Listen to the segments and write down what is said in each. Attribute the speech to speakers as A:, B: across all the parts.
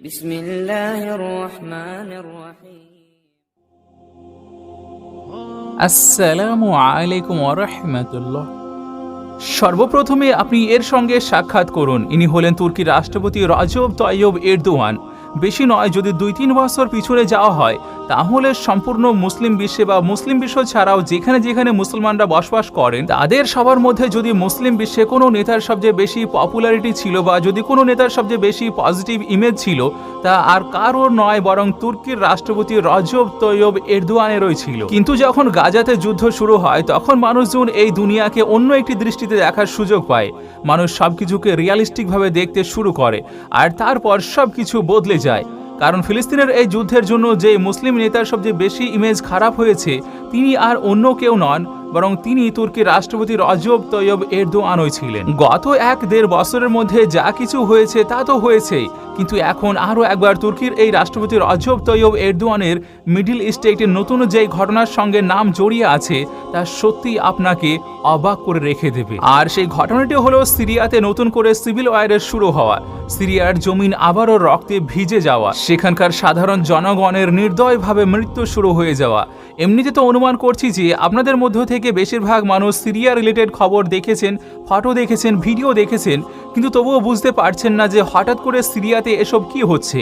A: بسم الله الرحمن الرحيم
B: আসসালামু আলাইকুম ওরহমতুল্লাহ সর্বপ্রথমে আপনি এর সঙ্গে সাক্ষাৎ করুন ইনি হলেন তুর্কির রাষ্ট্রপতি রজব তয়ব এরদোয়ান বেশি নয়, যদি দুই তিন বছর পিছনে যাওয়া হয়, তাহলে সম্পূর্ণ মুসলিম বিশ্বে বা মুসলিম বিশ্ব ছাড়াও যেখানে যেখানে মুসলমানরা বসবাস করেন, তাদের সবার মধ্যে যদি মুসলিম বিশ্বে কোনো নেতার সবচেয়ে বেশি পপুলারিটি ছিল বা যদি কোনো নেতার সবচেয়ে বেশি পজিটিভ ইমেজ ছিল, তা আর কারোর নয়, বরং তুর্কির রাষ্ট্রপতি রজব তৈয়ব এরদোয়ানেরই ছিল। কিন্তু যখন গাজাতে যুদ্ধ শুরু হয়, তখন মানুষজন এই দুনিয়াকে অন্য একটি দৃষ্টিতে দেখার সুযোগ পায়। মানুষ সবকিছুকে রিয়ালিস্টিকভাবে দেখতে শুরু করে, আর তারপর সবকিছু বদলে যায়। কারণ ফিলিস্তিনের এই যুদ্ধের জন্য যে মুসলিম নেতার সবচেয়ে বেশি ইমেজ খারাপ হয়েছে, তিনি আর অন্য কেউ নন বরং তিনি তুর্কির রাষ্ট্রপতি রজব তৈয়ব এরদোয়ানই ছিলেন। গত এক দেড় বছরের মধ্যে যা কিছু হয়েছে তা তো হয়েছেই, কিন্তু এখন আরও একবার তুর্কির এই রাষ্ট্রপতি রজব তৈয়ব এরদোয়ানের মিডিল ইস্টে একটি নতুন যে ঘটনার সঙ্গে নাম জড়িয়ে আছে, তা সত্যি আপনাকে অবাক করে রেখে দেবে। আর সেই ঘটনাটি হলো সিরিয়াতে নতুন করে সিভিল ওয়ারের শুরু হওয়া, সিরিয়ার জমিন আবারও রক্তে ভিজে যাওয়া, সেখানকার সাধারণ জনগণের নির্দয়ভাবে মৃত্যু শুরু হয়ে যাওয়া এমনিতে তো অনুমান করছি যে আপনাদের মধ্য থেকে বেশিরভাগ মানুষ সিরিয়া রিলেটেড খবর দেখেছেন ফটো দেখেছেন ভিডিও দেখেছেন, কিন্তু তবুও বুঝতে পারছেন না যে হঠাৎ করে সিরিয়াতে এসব কি হচ্ছে।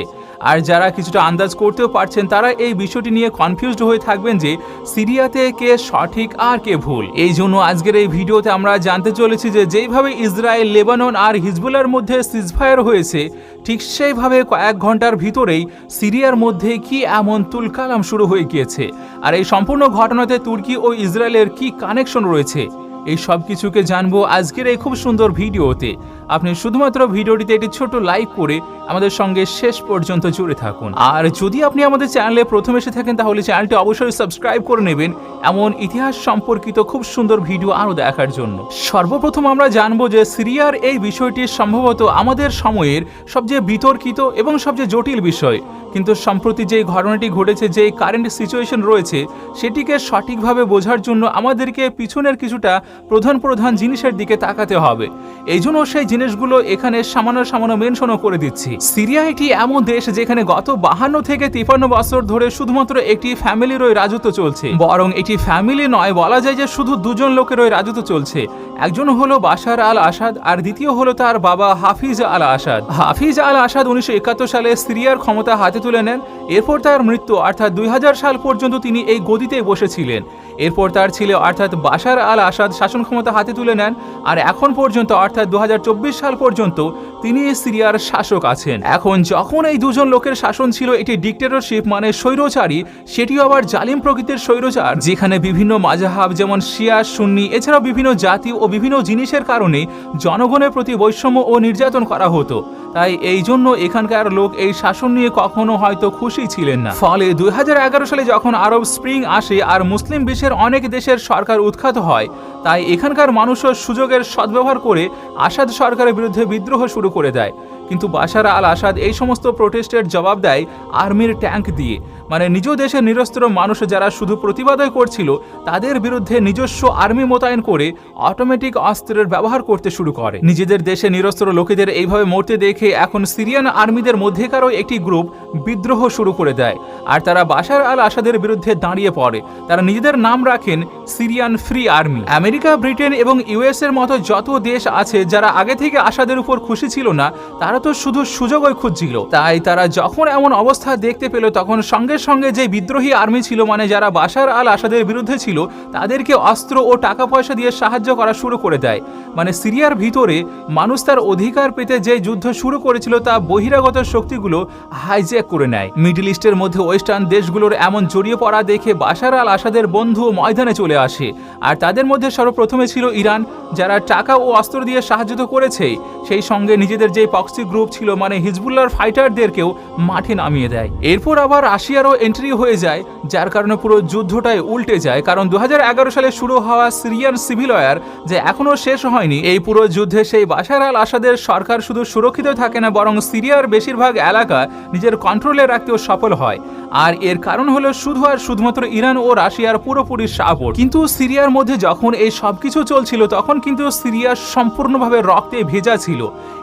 B: আর যারা কিছুটা আন্দাজ করতেও পারছেন, তারা এই বিষয়টি নিয়ে কনফিউজড হয়ে থাকবেন যে সিরিয়াতে কে সঠিক আর কে ভুল। এই জন্য আজকের এই ভিডিওতে আমরা জানতে চলেছি যে যেইভাবে ইসরায়েল, লেবানন আর হিজবুলার মধ্যে সিজফায়ার হয়েছে, ঠিক সেইভাবে কয়েক ঘণ্টার ভিতরেই সিরিয়ার মধ্যে কি এমন তুলকালাম শুরু হয়ে গিয়েছে। আর এই সম্পূর্ণ ঘটনাতে তুর্কি ও ইসরায়েলের কি কানেকশন রয়েছে? এই সব কিছুকে জানব আজকের এই খুব সুন্দর ভিডিওতে। আপনি শুধুমাত্র ভিডিওটিতে একটি ছোট লাইক করে আমাদের সঙ্গে শেষ পর্যন্ত জুড়ে থাকুন। আর যদি আপনি আমাদের চ্যানেলে প্রথম এসে থাকেন, তাহলে চ্যানেলটি অবশ্যই সাবস্ক্রাইব করে নেবেন এমন ইতিহাস সম্পর্কিত খুব সুন্দর ভিডিও আরও দেখার জন্য। সর্বপ্রথম আমরা জানব যে সিরিয়ার এই বিষয়টি সম্ভবত আমাদের সময়ের সবচেয়ে বিতর্কিত এবং সবচেয়ে জটিল বিষয়। কিন্তু সম্প্রতি যে ঘটনাটি ঘটেছে যে কারেন্ট সিচুয়েশন রয়েছে, সেটিকে সঠিকভাবে বোঝার জন্য আমাদেরকে পিছনের কিছুটা প্রধান প্রধান জিনিসের দিকে তাকাতে হবে। এই জন্য সেই জিনিসগুলো এখানে সামান্য সামান্য মেনশনও করে দিচ্ছি। সিরিয়া একটি এমন দেশ যেখানে গত বাহান্ন থেকে তিপান্ন বছর ধরে শুধুমাত্র একটি ফ্যামিলির ওই রাজত্ব চলছে। বরং এটি ফ্যামিলি নয়, বলা যায় যে শুধু দুজন লোকের ওই রাজত্ব চলছে। একজন হলো বাশার আল আসাদ আর দ্বিতীয় হলো তার বাবা হাফিজ আল আসাদ হাফিজ আল আসাদ উনিশশো একাত্তর সালে সিরিয়ার ক্ষমতা হাতে তুলে নেন। এরপর তার মৃত্যু অর্থাৎ দুই হাজার সাল পর্যন্ত তিনি এই গদিতে বসেছিলেন। এরপর তার ছেলে অর্থাৎ বাশার আল আসাদ শাসন ক্ষমতা হাতে তুলে নেন, আর এখন পর্যন্ত, অর্থাৎ দু হাজার চব্বিশ সাল পর্যন্ত, তিনি সিরিয়ার শাসক আছেন। এখন যখন এই দুজন লোকের শাসন ছিল এটি ডিক্টেটরশিপ মানে স্বৈরচারী, সেটিও আবার জালিম প্রকৃতির স্বৈরচার, যেখানে বিভিন্ন মাজাহাব যেমন শিয়া, সুন্নি, এছাড়াও বিভিন্ন জাতি ও বিভিন্ন জিনিসের কারণে জনগণের প্রতি বৈষম্য ও নির্যাতন করা হতো। তাই এই জন্য এখানকার লোক এই শাসন নিয়ে কখনো হয়তো খুশি ছিলেন না। ফলে দুই হাজার এগারো সালে যখন আরব স্প্রিং আসে, আর মুসলিম বিশ্বের অনেক দেশের সরকার উৎখাত হয় তাই এখানকার মানুষও সুযোগের সদ্ব্যবহার করে আসাদ সরকারের বিরুদ্ধে বিদ্রোহ শুরু করে দেয়। কিন্তু বাশার আল আসাদ এই সমস্ত প্রোটেস্টের জবাব দেয় আর্মির ট্যাঙ্ক দিয়ে। মানে নিজ দেশের নিরস্ত্র মানুষ যারা শুধু প্রতিবাদই করছিল, তাদের বিরুদ্ধে নিজস্ব আর্মি মোতায়েন করে অটোমেটিক অস্ত্রের ব্যবহার করতে শুরু করে। নিজেদের দেশে নিরস্ত্র লোকেদের এইভাবে মরতে দেখে এখন সিরিয়ান আর্মিদের মধ্যেকারও একটি গ্রুপ বিদ্রোহ শুরু করে দেয়। আর তারা বাশার আল আসাদের বিরুদ্ধে দাঁড়িয়ে পড়ে। তারা নিজেদের নাম রাখেন Syrian Free Army. America, Britain এবং ইউএস এর মতো যত দেশ আছে, যারা আগে থেকে আসাদের উপর খুশি ছিল না, তারা তো শুধু সুযোগই খুঁজছিল। তাই তারা যখন এমন অবস্থা দেখতে পেল, তখন সঙ্গে সঙ্গে যে বিদ্রোহী আর্মি ছিল মানে যারা বাশার আল আসাদের বিরুদ্ধে ছিল, তাদেরকে অস্ত্র ও টাকা পয়সা দিয়ে সাহায্য করা শুরু করে দেয়। মানে সিরিয়ার ভিতরে মানুষ তার অধিকার পেতে যে যুদ্ধ শুরু করেছিল, তা বহিরাগত শক্তিগুলো হাইজ্যাক করে নেয়। মিডল ইস্টের মধ্যে ওয়েস্টার্ন দেশগুলোর এমন জড়িয়ে পড়া দেখে বাশার আল আসাদের বন্ধু ময়দানে চলে আসে। আর তাদের মধ্যে সর্বপ্রথমে ছিল ইরান, যারা টাকা ও অস্ত্র দিয়ে সাহায্য তো করেছে সেই সঙ্গে নিজেদের যে পক্সি গ্রুপ ছিল মানে হিজবুল্লার ফাইটারদেরকেও মাঠে নামিয়ে দেয়। এরপর আবার রাশিয়ারও এন্ট্রি হয়ে যায়, যার কারণে পুরো যুদ্ধটাই উল্টে যায়। কারণ দু হাজার এগারো সালে শুরু হওয়া সিরিয়ান সিভিল ওয়ার যে এখনও শেষ হয়নি, এই পুরো যুদ্ধে সেই বাশার আল আসাদের সরকার শুধু সুরক্ষিত থাকে না, বরং সিরিয়ার বেশিরভাগ এলাকা নিজের কন্ট্রোলে রাখতেও সফল হয়। আর এর কারণ হলো শুধু আর শুধুমাত্র ইরান ও রাশিয়ার পুরোপুরি সাপোর্ট। কিন্তু সিরিয়ার মধ্যে যখন এই সবকিছু চলছিল, তখন কিন্তু সিরিয়া সম্পূর্ণভাবে রক্তে ভেজা ছিল।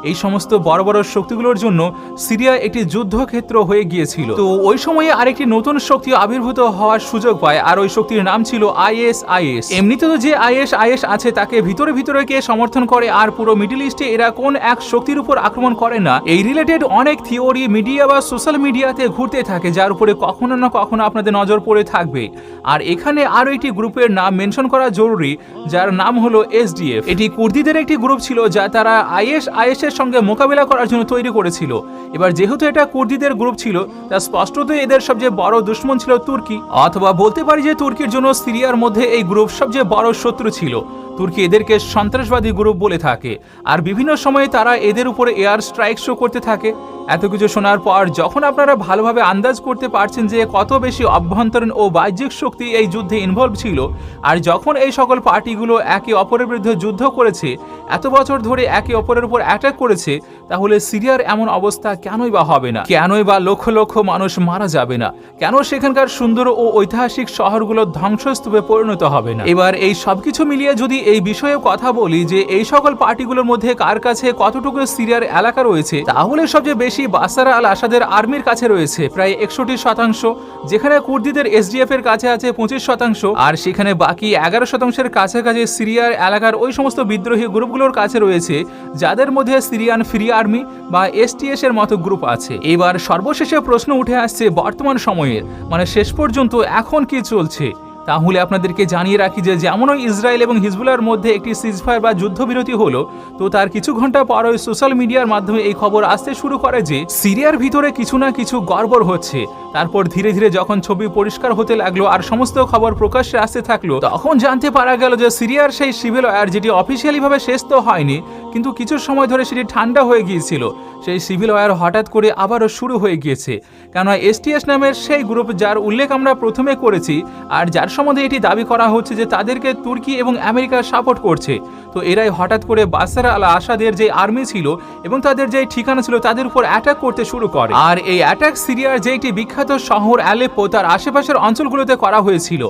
B: এই সমস্ত বড় বড় শক্তিগুলোর জন্য সিরিয়া একটি যুদ্ধক্ষেত্র হয়ে গিয়েছিল। তো ওই সময়ে আরেকটি নতুন শক্তি আবির্ভূত হওয়ার সুযোগ পায়, আর ওই শক্তির নাম ছিল আইএস আইএস এমনিতে তো যে আইএস আইএস আছে, তাকে ভিতরে ভিতরে কে সমর্থন করে, আর পুরো মিডল ইস্টে এরা কোন এক শক্তির উপর আক্রমণ করে না, এই রিলেটেড অনেক থিওরি মিডিয়া বা সোশ্যাল মিডিয়াতে ঘুরতে থাকে, যার উপরে কখনো না কখনো আপনাদের নজর পড়ে থাকবে। আর এখানে আরও একটি গ্রুপের নাম মেনশন করা জরুরি, যার নাম হলো এসডিএফ। এটি কুর্দিদের একটি গ্রুপ ছিল যা তারা আইএস আইএস এর সঙ্গে মোকাবিলা করার জন্য তৈরি করেছিল। এবার যেহেতু এটা কুর্দিদের গ্রুপ ছিল, তা স্পষ্টতই এদের সবচেয়ে বড় দুশ্মন ছিল তুর্কি। অথবা বলতে পারি যে তুর্কির জন্য সিরিয়ার মধ্যে এই গ্রুপ সবচেয়ে বড় শত্রু ছিল। তুর্কি এদেরকে সন্ত্রাসবাদী গ্রুপ বলে থাকে। আর বিভিন্ন সময়ে তারা এদের উপরে এয়ার স্ট্রাইক শো করতে থাকে। এত কিছু শোনার পর যখন আপনারা ভালোভাবে আন্দাজ করতে পারছেন যে কত বেশি অভ্যন্তরীণ ও বাহ্যিক শক্তি এই যুদ্ধে ইনভলভ ছিল, আর যখন এই সকল পার্টিগুলো একে অপরের বিরুদ্ধে যুদ্ধ করেছে, এত বছর ধরে একে অপরের উপর অ্যাটাক করেছে তাহলে সিরিয়ার এমন অবস্থা কেনই বা হবে না? কেনই বা লক্ষ লক্ষ মানুষ মারা যাবে না? কেন সেখানকার সুন্দর ও ঐতিহাসিক শহরগুলো ধ্বংসস্তূপে পরিণত হবে না? এবার এই সবকিছু মিলিয়ে যদি এই বিষয়ে কথা বলি যে এই সকল পার্টিগুলোর মধ্যে কার কাছে কতটুকু সিরিয়ার এলাকা রয়েছে, তাহলে সবচেয়ে বেশি বাসার আল আসাদের আর্মির কাছে রয়েছে, প্রায় একষট্টি শতাংশ, যেখানে কুর্দিদের এসডিএফ এর কাছে আছে পঁচিশ শতাংশ, আর সেখানে বাকি এগারো শতাংশের কাছাকাছি সিরিয়ার এলাকার ওই সমস্ত বিদ্রোহী গ্রুপগুলোর কাছে রয়েছে, যাদের মধ্যে সিরিয়ান ফ্রি আর্মি বা এসটিএস এর মতো গ্রুপ আছে। এবার সর্বশেষে প্রশ্ন উঠে আসছে বর্তমান সময়ের। মানে শেষ পর্যন্ত এখন কি চলছে? তাহলে আপনাদেরকে জানিয়ে রাখি যে যেমনই ইসরায়েল এবং হিজবুলার মধ্যে একটি সিজফায়ার বা যুদ্ধবিরতি হলো, তো তার কিছু ঘণ্টা পর ওই সোশ্যাল মিডিয়ার মাধ্যমে এই খবর আসতে শুরু করে যে সিরিয়ার ভিতরে কিছু না কিছু গড়বড় হচ্ছে। তারপর ধীরে ধীরে যখন ছবি পরিষ্কার হতে লাগল আর সমস্ত খবর প্রকাশ্যে আসতে থাকল, তখন জানতে পারা গেল যে সিরিয়ার সেই সিভিল ওয়ার যেটি অফিসিয়ালি ভাবে শেষ তো হয়নি, কিন্তু কিছু সময় ধরে সেটি ঠান্ডা হয়ে গিয়েছিল। সেই সিভিল ওয়ার হঠাৎ করে আবারও শুরু হয়ে গিয়েছে। কেননা এসটিএস নামের সেই গ্রুপ যার উল্লেখ আমরা প্রথমে করেছি, আর যার সম্বন্ধে এটি দাবি করা হচ্ছে যে তাদেরকে তুর্কি এবং আমেরিকা সাপোর্ট করছে। তো এরাই হঠাৎ করে বাসার আল আসাদের যে আর্মি ছিল এবং তাদের যে ঠিকানা ছিল, তাদের উপর অ্যাটাক করতে শুরু করে। আর এই অ্যাটাক সিরিয়ার যে একটি বিখ্যাত শহর অ্যালেপো, তার আশেপাশের অঞ্চলগুলোতে করা হয়েছিল।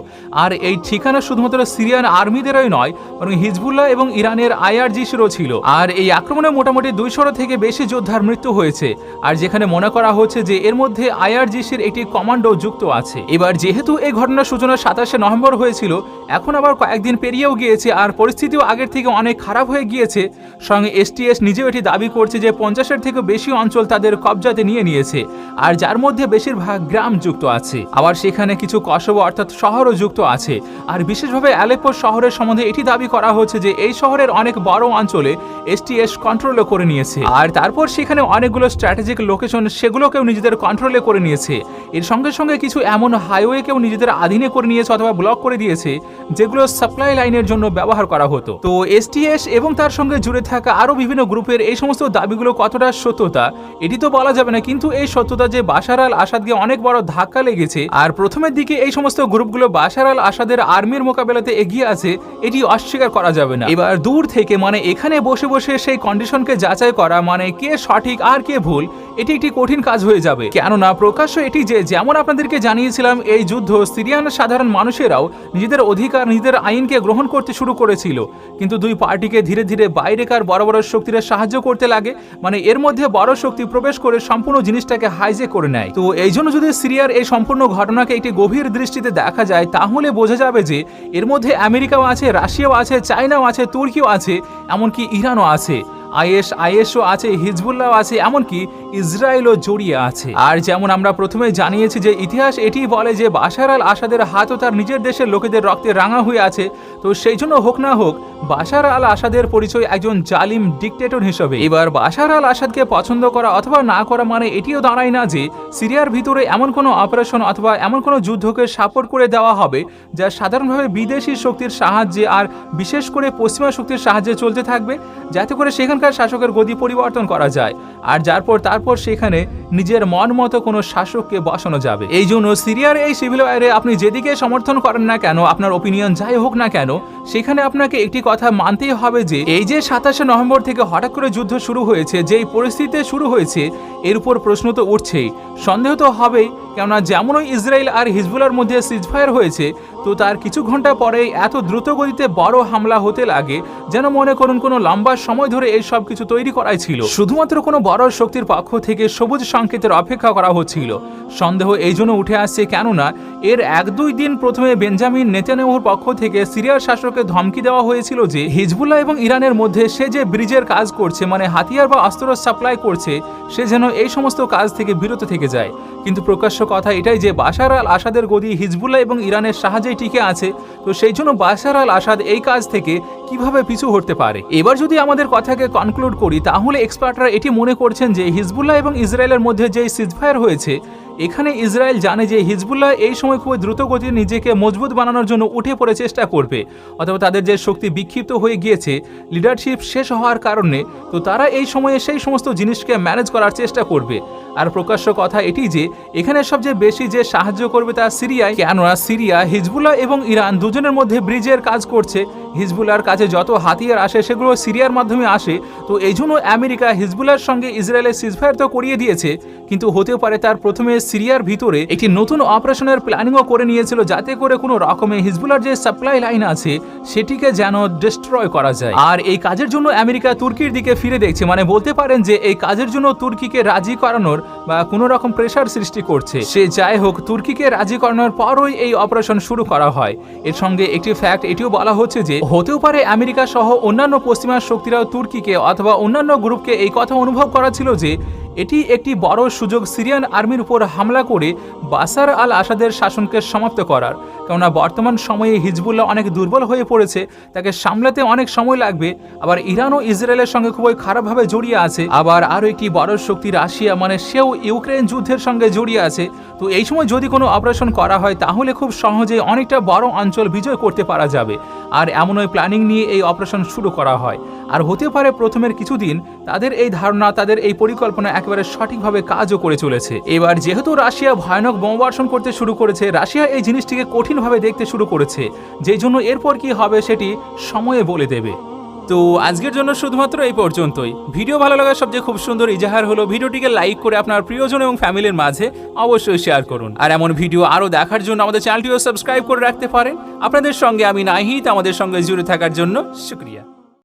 B: আর এই ঠিকানা শুধুমাত্র সিরিয়ান আর্মিদেরই নয়, বরং হিজবুল্লাহ এবং ইরানের আইআরজিসিরও ছিল। আর এই আক্রমণে মোটামুটি দুইশোর থেকে বেশি যোদ্ধার মৃত্যু হয়েছে। আর যেখানে মনে করা হচ্ছে যে এর মধ্যে আইআরজিসির একটি কমান্ডো যুক্ত আছে। এবার যেহেতু এই ঘটনার সূচনা সাতাশে নভেম্বর হয়েছিল, এখন আবার কয়েকদিন পেরিয়েও গিয়েছে, আর পরিস্থিতিও আগের থেকে অনেক খারাপ হয়ে গিয়েছে। সঙ্গে এসটিএস নিজেও এটি দাবি করছে যে পঞ্চাশের থেকে বেশি অঞ্চল তাদের কবজাতে নিয়ে নিয়েছে, আর যার মধ্যে বেশিরভাগ গ্রাম যুক্ত আছে। আবার সেখানে কিছু কসবো অর্থাৎ শহরও যুক্ত আছে, আর বিশেষভাবে অ্যালেপো শহরের সম্বন্ধে এটি দাবি করা হচ্ছে যে এই শহরের অনেক বড় অঞ্চলে এসটিএস কন্ট্রোলও করে নিয়েছে, আর তারপর সেখানে অনেকগুলো স্ট্র্যাটেজিক লোকেশন সেগুলোকেও নিজেদের কন্ট্রোলে করে নিয়েছে। এর সঙ্গে সঙ্গে কিছু এমন হাইওয়েকেও নিজেদের আধীনে করে নিয়েছে অথবা ব্লক করে দিয়েছে, যেগুলো সাপ্লাই লাইনের জন্য ব্যবহার করা হতো। তো এসটিএস এবং তার সঙ্গে জুড়ে থাকা আরও বিভিন্ন গ্রুপের এই সমস্ত দাবিগুলো কতটা সত্যতা, এটি তো বলা যাবে না, কিন্তু এই সত্যতা যে বাশার আল আসাদকে অনেক বড় ধাক্কা লেগেছে। আর প্রথমের দিকে এই সমস্ত গ্রুপগুলো বাশার আল আসাদের আর্মির মোকাবেলাতে এগিয়ে আছে, এটি অস্বীকার করা যাবে না। এবার দূর থেকে মানে এখানে বসে বসে সেই কন্ডিশনকে যাচাই করা মানে কে সঠিক আর কে ভুল, এটি একটি কঠিন কাজ হয়ে যাবে। কেননা প্রকাশ্য এটি যে, যেমন আপনাদেরকে জানিয়েছিলাম, এই যুদ্ধ সিরিয়ান সাধারণ মানুষেরাও নিজেদের অধিকার, নিজেদের আইনকে গ্রহণ করতে শুরু করেছিল। কিন্তু দুই পার্টিকে ধীরে ধীরে বাইরেকার বড় বড় শক্তিরা সাহায্য করতে লাগে। মানে এর মধ্যে বড় শক্তি প্রবেশ করে সম্পূর্ণ জিনিসটাকে হাইজে করে নেয়। তো এই জন্য যদি সিরিয়ার এই সম্পূর্ণ ঘটনাকে একটি গভীর দৃষ্টিতে দেখা যায়, তাহলে বোঝা যাবে যে এর মধ্যে আমেরিকাও আছে, রাশিয়াও আছে, চায়নাও আছে, তুর্কিও আছে, এমনকি ইরানও আছে। আইএস, আইএসও আছে হিজবুল্লাহ আছে, এমনকি ইসরায়েলও জড়িয়ে আছে। আর যেমন আমরা প্রথমে জানিয়েছি যে ইতিহাস এটি বলে যে বাশার আল আসাদের হাতও তার নিজের দেশের লোকেদের রক্তে রাঙা হয়ে আছে। তো সেই জন্য হোক না হোক বাশার আল আসাদের পরিচয় একজন জালিম ডিকটেটর হিসেবে। এবার বাশার আল আসাদকে পছন্দ করা অথবা না করা মানে এটিও দাঁড়ায় না যে, সিরিয়ার ভিতরে এমন কোনো অপারেশন অথবা এমন কোনো যুদ্ধকে সাপোর্ট করে দেওয়া হবে যা সাধারণভাবে বিদেশি শক্তির সাহায্যে আর বিশেষ করে পশ্চিমা শক্তির সাহায্যে চলতে থাকবে, যাতে করে সেখানকার শাসকের গদি পরিবর্তন করা যায়। আর যার পর তারপর সেখানে নিজের মন মতো কোনো শাসককে বসানো যাবে। এই জন্য সিরিয়ার এই সিভিল ওয়ারে আপনি যেদিকে সমর্থন করেন না কেন, আপনার ওপিনিয়ন যাই হোক না কেন, সেখানে আপনাকে একটি কথা মানতেই হবে যে, এই যে সাতাশে নভেম্বর থেকে হঠাৎ করে যুদ্ধ শুরু হয়েছে, যেই পরিস্থিতিতে শুরু হয়েছে, এর উপর প্রশ্ন তো উঠছেই। সন্দেহ তো হবেই, কেননা যেমনই ইসরায়েল আর হিজবুলার মধ্যে সিজফায়ার হয়েছে তো তার কিছু ঘণ্টা পরেই এত দ্রুত গতিতে বড় হামলা হতে লাগে যেন মনে করুন কোনো লম্বা সময় ধরে এই সব কিছু তৈরি করাই ছিল। শুধুমাত্র কোনো বড় শক্তির পক্ষ থেকে সবুজ সংকেতের অপেক্ষা করা হচ্ছিল। সন্দেহ এই জন্য উঠে আসছে কেননা এর এক দুই দিন প্রথমে বেঞ্জামিন নেতানেহুর পক্ষ থেকে সিরিয়ার শাসককে ধমকি দেওয়া হয়েছিল যে হিজবুল্লাহ এবং ইরানের মধ্যে সে যে ব্রিজের কাজ করছে মানে হাতিয়ার বা অস্ত্র সাপ্লাই করছে, সে যেন এই সমস্ত কাজ থেকে বিরত থেকে যায়। কিন্তু প্রকাশ্য কথা এটাই যে বাশার আল আসাদের গদি হিজবুল্লাহ এবং ইরানের সাহায্যেই টিকে আছে। তো সেই জন্য বাশার আল আসাদ এই কাজ থেকে কীভাবে পিছু হতে পারে? এবার যদি আমাদের কথাকে কনক্লুড করি, তাহলে এক্সপার্টরা এটি মনে করছেন যে হিজবুল্লাহ এবং ইসরায়েলের মধ্যে যে সিজফায়ার হয়েছে এখানে ইসরায়েল জানে যে হিজবুল্লাহ এই সময় খুবই দ্রুত গতিতে নিজেকে মজবুত বানানোর জন্য উঠে পড়ে চেষ্টা করবে। অথবা তাদের যে শক্তি বিক্ষিপ্ত হয়ে গিয়েছে লিডারশিপ শেষ হওয়ার কারণে, তো তারা এই সময়ে সেই সমস্ত জিনিসকে ম্যানেজ করার চেষ্টা করবে। আর প্রকাশ্য কথা এটি যে, এখানে সবচেয়ে বেশি যে সাহায্য করবে তা সিরিয়ায়। কেননা সিরিয়া, হিজবুল্লাহ এবং ইরান দুজনের মধ্যে ব্রিজের কাজ করছে। হিজবুল্লাহর কাছে যত হাতিয়ার আসে, সেগুলো সিরিয়ার মাধ্যমে আসে। তো এই জন্য আমেরিকা হিজবুল্লাহর সঙ্গে ইসরায়েলের সিজফায়ার তো করিয়ে দিয়েছে। কিন্তু হতে পারে তার প্রথমে সিরিয়ার ভিতরে একটি নতুন অপারেশনের প্ল্যানিংও করে নিয়েছিল, যাতে করে কোনো রকমে হিজবুলার যে সাপ্লাই লাইন আছে, সেটিকে যেন ডিস্ট্রয় করা যায়। আর এই কাজের জন্য আমেরিকা তুর্কির দিকে ফিরে দেখছে মানে বলতে পারেন যে এই কাজের জন্য তুর্কিকে রাজি করানোর বা কোনো রকম প্রেশার সৃষ্টি করছে। সে যাই হোক, তুর্কিকে রাজি করানোর পরই এই অপারেশন শুরু করা হয়। এর সঙ্গে একটি ফ্যাক্ট এটিও বলা হচ্ছে যে, হতেও পারে আমেরিকা সহ অন্যান্য পশ্চিমা শক্তিরাও তুর্কিকে অথবা অন্যান্য গ্রুপকে এই কথা অনুভব করা ছিল যে এটি একটি বড় সুযোগ সিরিয়ান আর্মির উপর হামলা করে বাসার আল আসাদের শাসনকে সমাপ্ত করার। কেননা বর্তমান সময়ে হিজবুল্লাহ অনেক দুর্বল হয়ে পড়েছে, তাকে সামলাতে অনেক সময় লাগবে। আবার ইরান ও ইসরায়েলের সঙ্গে খুবই খারাপভাবে জড়িয়ে আছে। আবার আরও একটি বড় শক্তি রাশিয়া মানে সেও ইউক্রেন যুদ্ধের সঙ্গে জড়িয়ে আছে। তো এই সময় যদি কোনো অপারেশন করা হয়, তাহলে খুব সহজে অনেকটা বড় অঞ্চল বিজয় করতে পারা যাবে। আর এমনই প্ল্যানিং নিয়ে এই অপারেশন শুরু করা হয়। আর হতে পারে প্রথমের কিছুদিন, তাদের এই ধারণা, তাদের এই পরিকল্পনা একেবারে সঠিকভাবে কাজও করে চলেছে। এবার যেহেতু রাশিয়া ভয়ানক বোমবর্ষণ করতে শুরু করেছে, রাশিয়া এই জিনিসটিকে কঠিনভাবে দেখতে শুরু করেছে। যেই জন্য এরপর কি হবে সেটি সময়ে বলে দেবে। তো আজকের জন্য শুধুমাত্র এই পর্যন্তই। ভিডিও ভালো লাগার সবচেয়ে খুব সুন্দর ইজাহার হলো ভিডিওটিকে লাইক করে আপনার প্রিয়জন এবং ফ্যামিলির মাঝে অবশ্যই শেয়ার করুন। আর এমন ভিডিও আরও দেখার জন্য আমাদের চ্যানেলটিও সাবস্ক্রাইব করে রাখতে পারেন। আপনাদের সঙ্গে আমি নাহিত আমাদের সঙ্গে জুড়ে থাকার জন্য শুক্রিয়া।